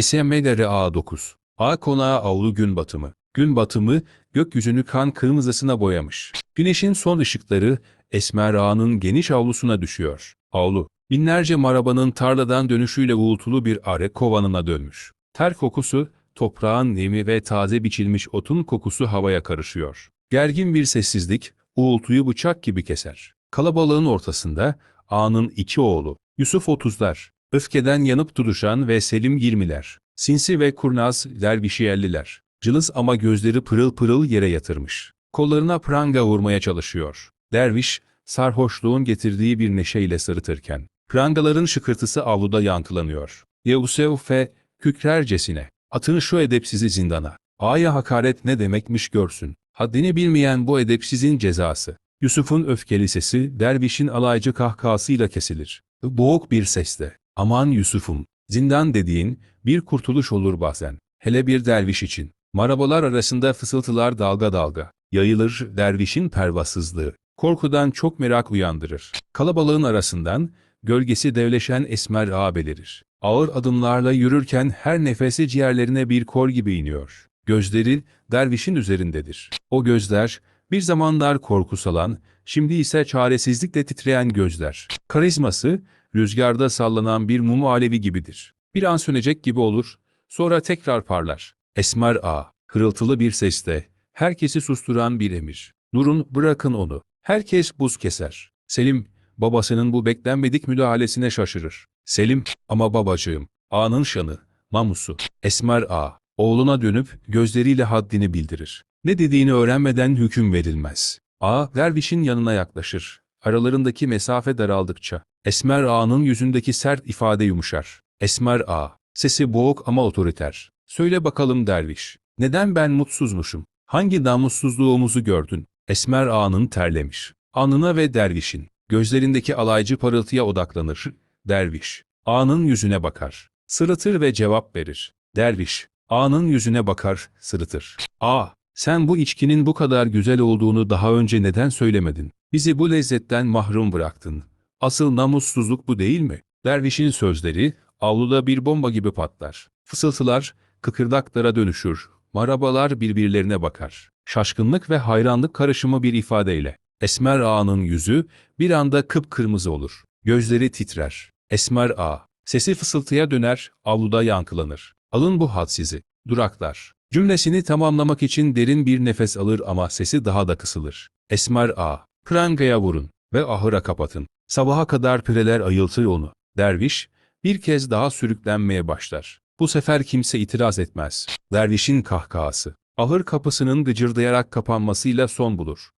SMDR A9 A konağı avlu gün batımı. Gün batımı gökyüzünü kan kırmızısına boyamış. Güneşin son ışıkları Esmer Ağa'nın geniş avlusuna düşüyor. Avlu, binlerce marabanın tarladan dönüşüyle uğultulu bir are kovanına dönmüş. Ter kokusu, toprağın nemi ve taze biçilmiş otun kokusu havaya karışıyor. Gergin bir sessizlik, uğultuyu bıçak gibi keser. Kalabalığın ortasında Ağa'nın iki oğlu, Yusuf Otuzlar, öfkeden yanıp tutuşan ve Selim Yirmiler, sinsi ve kurnaz dervişiyelliler, cılız ama gözleri pırıl pırıl yere yatırmış. Kollarına pranga vurmaya çalışıyor. Derviş, sarhoşluğun getirdiği bir neşeyle sırıtırken, prangaların şıkırtısı avluda yankılanıyor. Yevsevfe, kükrercesine, atın şu edepsizi zindana. Aya hakaret ne demekmiş görsün. Haddini bilmeyen bu edepsizin cezası. Yusuf'un öfkeli sesi dervişin alaycı kahkahasıyla kesilir. Boğuk bir sesle. Aman Yusuf'um, zindan dediğin bir kurtuluş olur bazen. Hele bir derviş için. Marabalar arasında fısıltılar dalga dalga. Yayılır dervişin pervasızlığı. Korkudan çok merak uyandırır. Kalabalığın arasından gölgesi devleşen esmer ağa belirir. Ağır adımlarla yürürken her nefesi ciğerlerine bir kor gibi iniyor. Gözleri dervişin üzerindedir. O gözler bir zamanlar korku salan, şimdi ise çaresizlikle titreyen gözler. Karizması rüzgarda sallanan bir mum alevi gibidir. Bir an sönecek gibi olur, sonra tekrar parlar. Esmer ağa, hırıltılı bir sesle, herkesi susturan bir emir. Durun, bırakın onu. Herkes buz keser. Selim, babasının bu beklenmedik müdahalesine şaşırır. Selim, ama babacığım, ağanın şanı, namusu. Esmer ağa, oğluna dönüp gözleriyle haddini bildirir. Ne dediğini öğrenmeden hüküm verilmez. Ağa, dervişin yanına yaklaşır. Aralarındaki mesafe daraldıkça, Esmer ağanın yüzündeki sert ifade yumuşar. Esmer ağa, sesi boğuk ama otoriter. Söyle bakalım derviş, neden ben mutsuzmuşum? Hangi namussuzluğumuzu gördün? Esmer ağanın terlemiş. Alnına ve dervişin, gözlerindeki alaycı parıltıya odaklanır. Derviş, ağanın yüzüne bakar. Sırıtır ve cevap verir. Derviş, ağanın yüzüne bakar, sırıtır. Ağa, sen bu içkinin bu kadar güzel olduğunu daha önce neden söylemedin? Bizi bu lezzetten mahrum bıraktın. Asıl namussuzluk bu değil mi? Dervişin sözleri, avluda bir bomba gibi patlar. Fısıltılar, kıkırdaklara dönüşür. Marabalar birbirlerine bakar. Şaşkınlık ve hayranlık karışımı bir ifadeyle. Esmer ağanın yüzü bir anda kıpkırmızı olur. Gözleri titrer. Esmer ağa. Sesi fısıltıya döner, avluda yankılanır. Alın bu had sizi. Duraklar. Cümlesini tamamlamak için derin bir nefes alır ama sesi daha da kısılır. Esmer ağa. Prangaya vurun ve ahıra kapatın. Sabaha kadar pireler ayıltır onu. Derviş, bir kez daha sürüklenmeye başlar. Bu sefer kimse itiraz etmez. Dervişin kahkahası. Ahır kapısının gıcırdayarak kapanmasıyla son bulur.